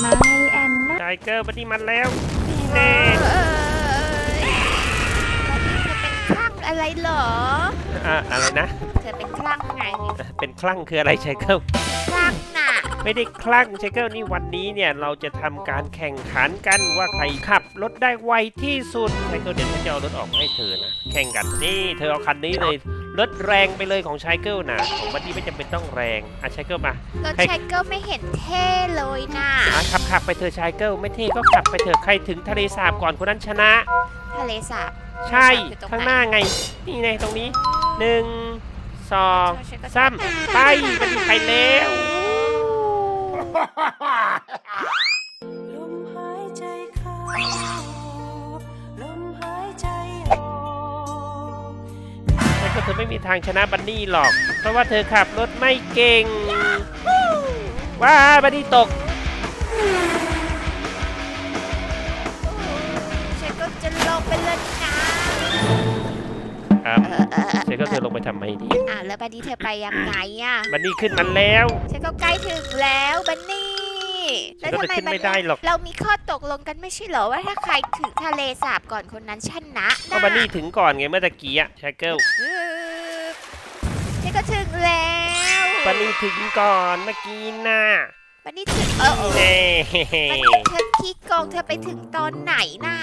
ไม่แอนนะไทเกอร์บันนี่มันแล้วนี่แน่เอ้ยเธอเป็นคลั่งอะไรเหรอ อะอะไรนะ เธอเป็นคลั่งไงเป็นคลั่งคืออะไรไชเกิลคลั่งน่ะ ไม่ได้คลั่งไชเกิลนี่วันนี้เนี่ยเราจะทำการแข่งขันกันว่าใครขับรถได้ไวที่สุดไชเกิลเดี๋ยวฉันจะเอารถออกให้เธอนะ แข่งกันนี่เธอเอาคันนี้เลย รถแรงไปเลยของไชเกิลนะของบันนี่ไม่จำเป็นต้องแรงอะไชเกิลมารถไชเกิลไม่เห็นเท่เลยน่ะอะขับขับไปเธอไชเกิลไม่เท่ก็ขับไปเถอะใครถึงทะเลสาบก่อนคนนั้นชนะ ทะเลสาบใช่ทะเลสบคือตรงข้างไหน้าไงนี่ไงตรงนี้หนึ่งสองสามไปบันนี่ไปแล้ว ไม่มีทางชนะบันนี่หรอก เพราะว่าเธอขับรถไม่เก่ง ว้าบันนี่ตกไชเกิลจะลงไปเลยนะครับเเออเออเออเธอก็เธอลงไปทำไมนี่อะแล้วบันนี้เธอไปยังไงอะ บันนี่ขึ้นมาแล้วไชเกิลใกล้ถึงแล้วบันนี่ฉันก็จะขึ้นไม่ได้หรอก เรามีข้อตกลงกันไม่ใช่เหรอว่าถ้าใครถึงทะเลสาบก่อนคนนั้นชนะก็บันนี่ถึงก่อนไงเมื่อตะกี้อะชาเกิล อึ๊บไชเกิลถึงแล้วบันนี่ถึงก่อนเมื่อกี้น่ะบันนี่ถึงเออเออแน่บันนี่เธอขี้โกงเธอไปถึงตอนไหนน่ะ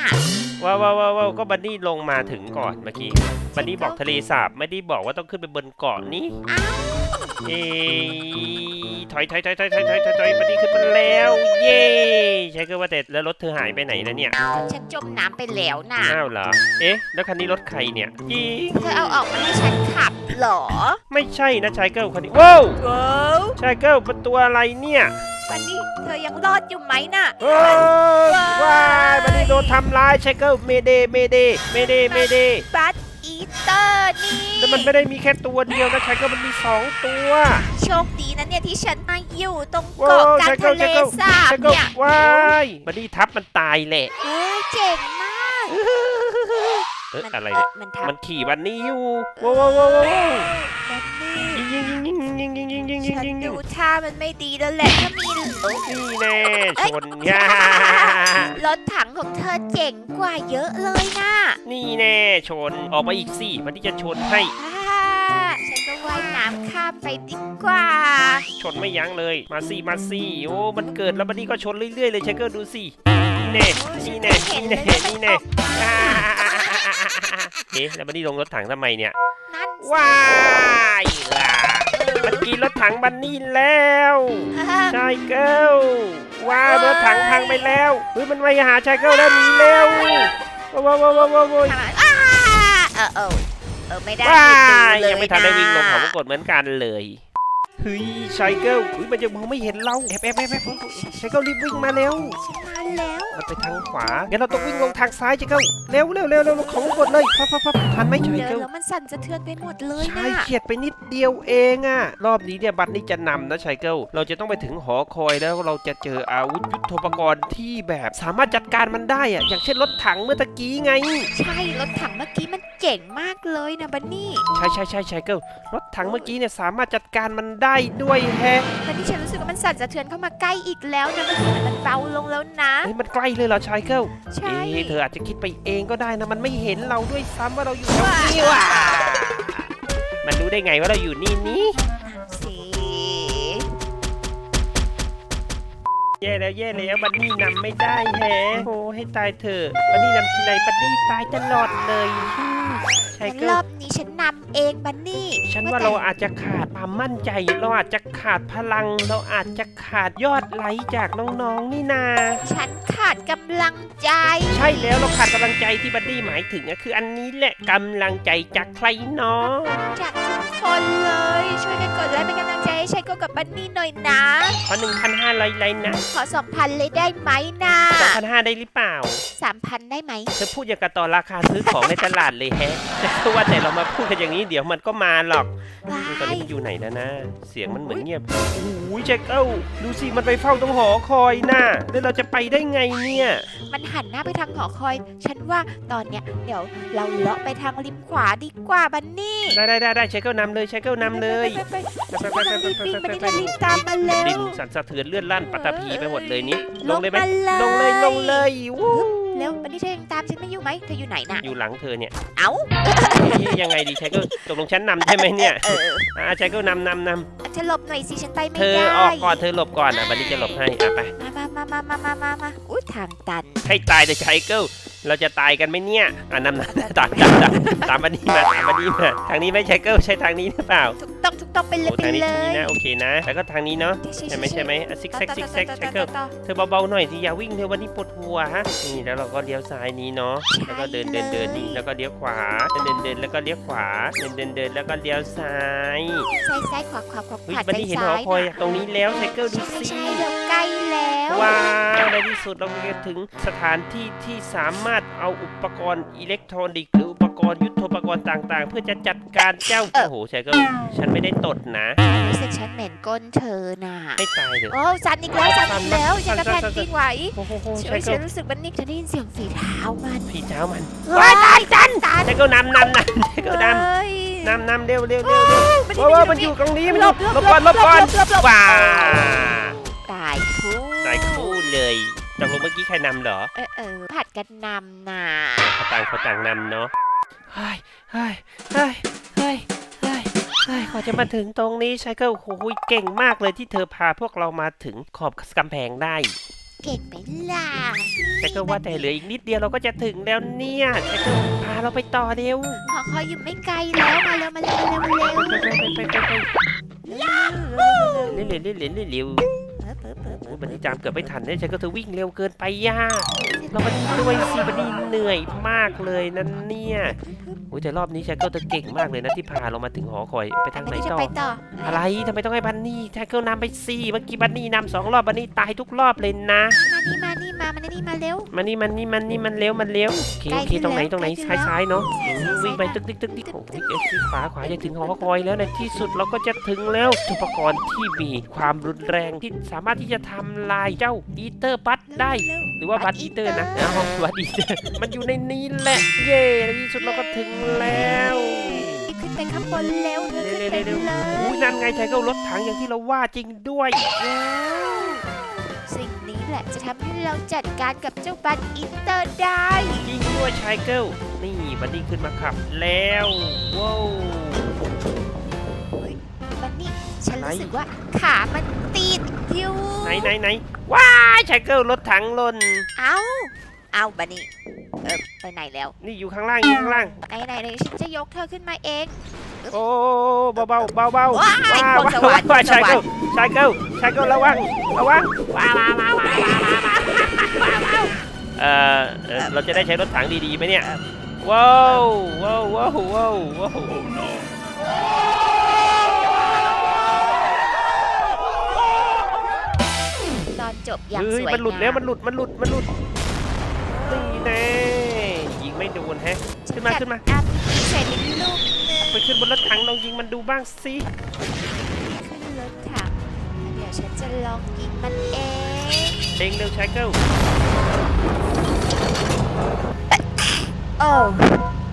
ว้าวว้าวว้าวว้าวก็บันนี่ลงมาถึงก่อนเมื่อกี้บันนี่บอกทะเลสาบไม่ได้บอกว่าต้องขึ้นไปบนเกาะนี้อ้าวเอ้ยถอยถอยถอยถอยถอยถอยถอยถอยบันนี่ขึ้นมาแล้ว เย้ใช่ก็ว่าแต่แล้วรถเธอหายไปไหนแล้วเนี่ยฉันจมน้ำไปแล้วน่ะอ้าวเหรอเอ๊ะแล้วคันนี้รถใครเนี่ยจริงเธอเอาออกมาให้ฉันขับ เหรอ ไม่ใช่นะชายเกิลคันนี้ว้าวว้าวชายเกิลเป็นตัวอะไรเนี่ยบันนี่เธอยังรอดอยู่ไหมน่ะโอ้ยว้ายบันนี่โดนทำร้ายชายเกิลเมเดเมเดเมเดเมเดบัตอีเตอร์นี่แต่มันไม่ได้มีแค่ตัวเดียวนะชายเกิลมันมีสองตัว โชคดีนะเนี่ยที่ฉันมาอยู่ตรงโอ้เกาะยกลางชายเกิลทะเลชายเกิลสาบชายเกิลเนี่ยว้ายบันนี่ทับมันตายแหละเฮ้ยเจ๋งมาก เอ๊ะมันอะไรเนี่ยมันทับมันขี่บันนี่อยู่ว้าวว้าวว้าวว้าวบันนี่ยิงยิงยิงยิงยิงยิงยิงยิงยิงฉันยิงยิดูงท่ามันไม่ดีแล้วแหละถ้ามีโอ้นี่แน่ชนย่ารถถังของเธอเจ๋งกว่าเยอะเลยนะนี่แน่ชนออกมาอีกสิมันที่จะชนให้อ่าฉันก็ว่ายน้ำข้ามไปดีกว่า ชนไม่ยั้งเลยมาสิมาสิโอ้มันเกิดแล้วบันนี้ก็ชนเรื่อยๆเลยเชคเกอร์ดูสินี่แน่นี่แน่นี่แน่นี่แน่อ่า เอ๊ะแล้วบันนี้ลงรถถังทำไมเนี่ย นั่นสิว้ายล่ะมันกินรถถังบันนี่แล้วอ่าชายเกิลว้าวรถถังพังไปแล้วเฮ้ยมันไปหาชายเกิลแล้วหนีเร็วว้าวว้าวว้าวว้าวว้าวทำไมอ้าเออเออเออไม่ได้ว้าหยุดดูเลยยังไม่ทันได้วิ่งลงเขานะก็กดเหมือนกันเลยเฮ้ยชายเกิลเฮ้ยมันยังมองไม่เห็นเราแอบแอบแอบแอบชายเกิลรีบวิ่งมาเร็วฉั นมาแล้วมันไปทางขวางั้นเราต้องวิ่งลงทางซ้ายชายเกิลเร็วเร็วเร็วเร็วเขากดเลยพับพับพับทันไหมชายเดินเกิลแล้วมันสั่นสะเทือนไปหมดเลยใช่นะเฉียดไปนิดเดียวเองอะรอบนี้เนี่ยบัตรนี่จะนำนะชายเกิลเราจะต้องไปถึงหอคอยแล้วเราจะเจออาวุธยุทโธปกรณ์ที่แบบสามารถจัดการมันได้อะอย่างเช่นรถถังเมื่อตะกี้ไง ใช่รถถังเมื่อกี้มันเจ๋งมากเลยนะบันนี่ใช่ใช่ใช่ชายเกิลรถถังเมื่อกี้เนี่ยสามารถจัดการมันได้ด้วยแฮะบันนี่ฉันรู้สึกว่ามันสั่นสะเทือนเข้ามาใกล้อีกแล้วนะเมื่อกี้เหมือนมันเบาลงแล้วนะเฮ้ยมันใกล้เลยเหรอชายเกิลใช่ เอ๊ะเธออาจจะคิดไปเองก็ได้นะมันไม่เห็นเราด้วยซ้ำว่าเราอยู่แถวว้านี้ว่ะมันรู้ได้ไงว่าเราอยู่นี่นี่สิแย่แล้วแย่แล้วบันนี่นำไม่ได้แฮะโอ้ให้ตายเถอะบันนี่นำทีไรบันนี่ตายตลอดเลยอืมชายงั้นเกิรลอบนี้ฉันนำ เองบันนี่ฉันว่าเราอาจจะขาดความมั่นใจ เราอาจจะขาดพลัง เราอาจจะขาดยอดไลค์จากน้องๆนี่นา ฉันขาดกำลังใจ ใช่แล้วเราขาดกำลังใจที่บัดดี้หมายถึงก็คืออันนี้แหละกำลังใจจากใครเนาะจากทุกคน ดไลค์เป็นกำลังใจให้ชัยโกกับบันนี่หน่อยนะ ขอหนึ่งพันห้าร้อยไลค์นะขอสองพันเลยได้ไหมนะสองพันห้าได้หรือเปล่าสามพันได้ไหม เธอพูดอย่างกับต่อราคาซื้อของในตลาดเลยแฮะแต่ว่าแต่เรามาพูดกันอย่างนี้เดี๋ยวมันก็มาหรอกว้านี่ตอนยนี้มันอยู่ไหนแล้วนะ เสียงมันเหมือนเงียบโอ้ยแจ็คเอ้าดูสิมันไปเฝ้าตรงหอคอยน่ะแล้วเราจะไปได้ไงเนี่ย มันหันหน้าไปทางหอคอย ฉันว่าตอนเนี้ยเดี๋ยวเราเลาะไปทางริมขวาดีกว่าบันนี่ได้ได้ได้ได้เชคเกิลนำเลยเชคเกิลนำเลย ไปไปไปไปรีบวิ่งบันนี่รีบตามมาเร็ดินสั่นสะเทือนเลื่อนลั่นปัตตภีไปหมดเลยนี่ลงเลยไหมาเลยลงเลยลงเลยวู้แล้วบันนี่เธอยังตามฉันไม่อยู่ไหมเธออยู่ไหนน่ะ อยู่หลังเธอเนี่ย เอ้ายังไงดีแชคเกิลตกลงฉันนำใช่ไหมเนี่ยอ่าเชคเกิลนำนำนเธอหลบหน่อยสิฉันไปไม่เธอได้ออกก่อนเธอหลบก่อนอะบันนี้จะหลบให้อะไป มามามามามามาอุ้ยทางตัน ให้ตายแต่ไชเกิลเราจะตายกันไหมเนี่ยอะนำนำตามตามตามตามบันนี้มาตามบันนี้มาทางนี้ไหมไชเกิลใช่ทางนี้หรือเปล่าถูกต้องถูกต้องไปเลยโอ้ไปทางนี้เลทางยนี้นะโอเคนะ แล้วก็ทางนี้เนาะใช่ไหมใช่ไหมซิกแซกซิกแซกไชเกิลเธอเบาๆหน่อยสิอย่าวิ่งเธอวันนี้ปวดหัวฮะนี่แล้วเราก็เลี้ยวซ้ายนี้เนาะแล้วก็เดินเดินเดินนี่แล้วก็เลี้ยวขวาเดินเดินแล้วก็เลี้ยวขวาเดินเดินเดินแล้วก็เลี้ยวซ้าย ซ้ายซ้ายขวาขวาขวาขเฮ้ยวาบันซ้ายนี้เห็นหซ้ายคอยอะตรงนี้แล้วไชเกิลดูใช่สิ ใช่เราใก ล้แล้ว ว้าวในที่สุดเราก็ถึงสถานที่ที่สามารถเอาอุปกรณ์อิเล็กทรอนิกส์หรืออุปกรณ์ยุทโธปกรณ์ต่างๆ เพื่อจะจัดการเจ้าโอ้โหไชเกิลฉันไม่ได้ตดนะรู้สึกฉันเหม็นก้นเธอน่ะให้ตายเถอะโอ้สันอีกแล้วสันอีกแล้วสั่ฉันนจะสั่แผ่นนสั่น ดินไหวโอ้โหฉัไชนเกิฉัลนรู้สึกมันนี่ฉันได้ยินเสียงฝีเท้ามันพี่เช้ามันว้ายตายจันตันไชเกิลนำนำนำไชเกิลนำเฮ้ยนำนำเร็วเร็วเร็วเร็ว มันว้าวว้าวมันอยู่ตรงนี้มันอยู่หลบก่อนหลบก่อนหลบหลบว้าตายคู่ตายคู่เลย ตกลงเมื่อกี้ใครนำเหรอเออเออผัดกันนำน่ะเขาต่างเขาต่างนำเนาะเฮ้ยเฮ้ยเฮ้ยเฮ้ยเฮ้ยเฮ้ยกว่าจะมาถึงตรงนี้ไชเกิลโอ้โหเก่งมากเลยที่เธอพาพวกเรามาถึงขอบกำแพงได้ เก่งไหมล่ะไชเกิลว่าแต่เหลืออีกนิดเดียวเราก็จะถึงแล้วเนี่ยไชเกิลพาเราไปต่อเร็วหอคอยอยู่ไม่ไกลแล้วมาเร็วมาเร็วมาเร็วมาเร็วไปไปไปไปไปเร็วเร็วเร็วเร็วเร็วเร็วเร็วเร็วเออเออเออเอโอ้อ บันนี้จามเกือบไม่ทันเนี่ยไชเกิลเธอวิ่งเร็วเกินไปย่าเราบันนี้ด้วยสิบันนี้เหนื่อยมากเลยนั่นเนี่ยโอ้ยแต่รอบนี้ไชเกิลเธอเก่งมากเลยนะที่พาเรามาถึงหอคอยไปทางไหนจะต่อไปต่อ อะไรทำไมต้องให้บันนี่แท็กเกิลนำไปสี่เมื่อกี้บันนี่นำสองรอบบันนี่ตายทุกรอบเลยนะมา นี่มานี่มามานี่มาเร็วมันนี่มันนี่มันนี่มันเร็วมันเร็วโอเคใกล้โอเคขึ้นตรงไหนแล้วตรงไหนใกล้ขึ้นซ้ายแล้วซ้ายเนาะอืมซ้ายๆวิ่งไปตึกตึกตึกตึกโอ้ยเอ็กซ์ขวาขวาจะถึงหอคอยแล้วในที่สุดเราก็จะถึงแล้วอุปกรณ์ที่มีความรุนแรงที่สามารถที่จะทำลายเจ้าอีเตอร์บัตได้เร็วหรือว่าบัตอีเตอร์นะอ๋อบัตอีเตอร์มันอยู่ในนี้แหละ เย่ในที่สุดเราก็ถึงแล้วรีบขึ้นไปข้างบนเร็วเดินขึ้นไปเร็วเลๆๆยอุ้ยนั่นไงไทเกิลรถถังอย่างที่เราว่าจริงด้วยว้าวสิ่งนี้ แหละจะทำให้เราจัดการกับเจ้าบัตรอินเตอร์ได้ จริงด้วยชายเกิลนี่บันนี่ขึ้นมาขับแล้วว้าวบันนี่ฉันอะไรรู้สึกว่าขามันติดอยู่ไหนไหนไหนว้ายชายเกิลรถถังหล่นเอ้าเอาบันนี่เออไปไหนแล้ว นี่อยู่ข้างล่างอยู่ข้างล่างไหนไหนไหนฉันจะยกเธอขึ้นมาเอง โอ้เบาเบาเบาเบาว้ายพรสวรรค์ว้ายพรสชายวรเกิรลค์ชายเกิลชายเกิลระวังระวังว้าวว้าวว้าวว้าวว้าวว้าวเอ่อเอ่อเราจะได้ใช้รถถังดีๆไหมเนี่ยว้าวว้าวว้าวว้าวว้าวตอนจบอย่างเฮ้สยวยมันหลุดงาแล้วมันหลุด มันหลุด มันหลุด นี่แน่ยิงไม่โดนแฮะ ขึ้นมา ขึ้นมาอัพเสร็จอีกลูกหนึง ไปขึ้นบนรถถังลองยิงมันดูบ้างสิขึ้นรถถังเดี๋ยวฉันจะลองยิงมันเองเด้งเร็วชายเกิลโอ้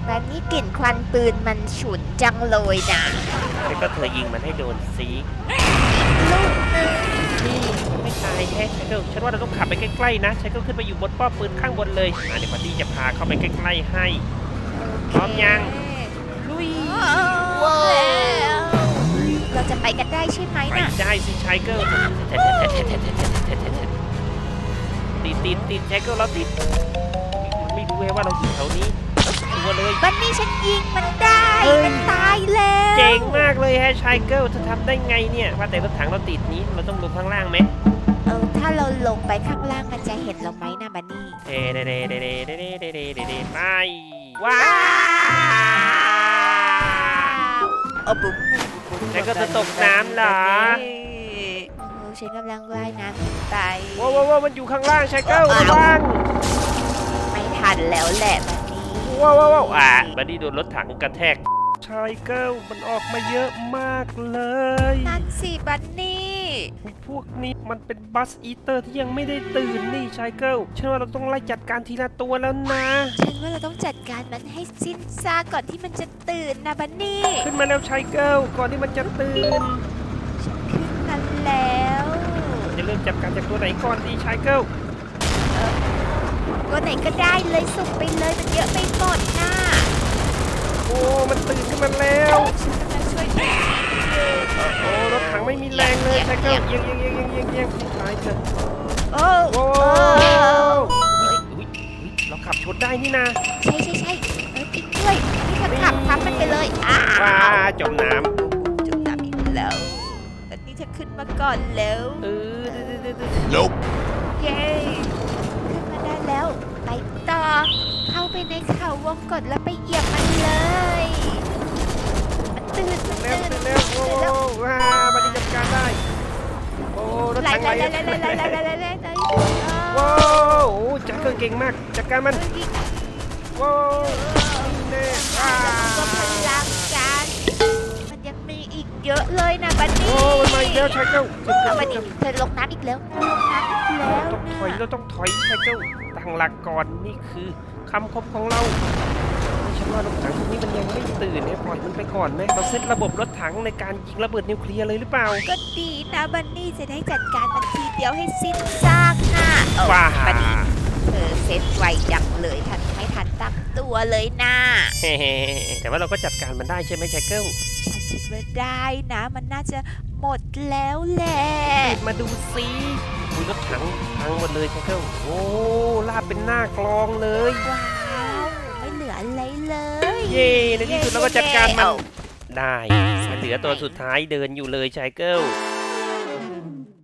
แบบนี้กลิ่นควันปืนมันฉุนจังเลยนะแล้วก็เธอยิงมันให้โดนสิลูกหนึงนี่ไม่ตายแฮะชายเกิลฉันว่าเราต้องขับไปใกล้ๆนะชายเกิลขึ้นไปอยู่บนป้อมปืนข้างบนเลยอะเดี๋ยวพอดีจะพาเข้าไปใกล้ๆให้พร้อมยังลุ ยว้าวเราจะไปกันได้ใช่ไหมไปน่ะ ได้สิชายเกิลติดติดติดชายเกิลเราติดมันไม่รู้เว้ยว่าเราอยู่แถวนี้ตัวเลย บันนี่ฉันยิงมันได้ เฮ้ย มันตายแล้วเจ๋งมากเลยฮะชายเกิลเธอทำได้ไงเนี่ย ว่าแต่รถถังเราติดนี้เราต้องลงข้างล่างไหมเออถ้าเราลงไปข้างล่างมันจะเห็นเราไหมนะบันนี่ เดเดเดเดเดเดเดเดเดเดไปว้าว เอาบุ๋มแล้วก็จะตกน้ำเหรอโอ้ฉันกำลังว่ายน้ำขึ้นไปว้าวว้าวว้าวมันอยู่ข้างล่างชายเกิลระวังไม่ทันแล้วแหละบันนี่ว้าวว้าวว้าวอะบัดดี้โดนรถถังกระแทกชายเกิลมันออกมาเยอะมากเลยนั่นสิบันนี่ พวกนี้มันเป็นบัสอีเตอร์ที่ยังไม่ได้ตื่นนี่ชายเกิลเชื่อว่าเราต้องไล่จัดการทีละตัวแล้วนะฉันว่าเราต้องจัดการมันให้สิ้นซากก่อนที่มันจะตื่นนะบันนี่ขึ้นมาแล้วชายเกิลก่อนที่มันจะตื่นฉันขึ้นมาแล้วจะเริ่มจัดการจากตัวไหนก่อนดีชายเกิลตัวไหนก็ได้เลยสุ่มไปเลยมันเยอะไปหมดน่ะโอ้มันตื่นขึ้นมาแล้วฉันกำลังช่วยเธอ โอ้รถถังไม่มีแรงเลยชายเกิลเอียงเอียงเอียงเอียงเอียงเอียงตายเถอะโอ้โอ้โอ้เฮ้ยอุ๊ยอุ๊ยเราขับชนได้นี่นะใช่ใช่ใช่เออจริงด้วยนี่เธอขับทับมันไปเลยอ้าว้าวจมน้จุดน้ำอีกแล้วตอนนี้เธอขึ้นมาก่อนแล้วำเออเดี๋ยวเดี๋ยวเดี๋ยวเย้ขึ้นมาได้แล้ว ไปต่อเข้าไปในเขาวงกดแล้วไปเหยียบมันเลย โอ้จัดการเก่งมากจัดการมันว้าวนี่แน่ว้าก็พลังกันมันยังมีอีกเยอะเลยนะบันนี่โอ้มันมาอีกแล้วชายเจ้าเอามาดิเธอลงน้ำอีกแล้วลงน้ำอีกแล้วต้องถอยเราต้องถอยชายเจ้าตั้งหลักก่อนนี่คือคำคบของเราฉันว่ารถถังพวกนี้มันยังไม่ตื่นเนี่ยปล่อยมันไปก่อนไหมเราเซตระบบรถถังในการยิงระเบิดนิวเคลียร์เลยหรือเปล่า ก็ดีนะบันนี่จะได้จัดการมันทีเดียวให้สิ้นซากนะเออว้าบันนี่ เธอเซ็ตไวจังเลยทันไม่ทันตั้งตัวเลยนะเฮ้ๆแต่ว่าเราก็จัดการมันได้ใช่ไหมชายเกิลฉันคิดว่าได้นะ มันน่าจะหมดแล้วแหละ มาดูซิมีรถถังพังหมดเลยชายเกิลโอ้ลาบเป็นหน้ากลองเลย ว้าว ไม่เหลืออะไรเลยเย่ในที่สุดเราก็จัดการมันเอ้ได้เหลือตัวสุดท้ายเดินอยู่เลยชายเกิล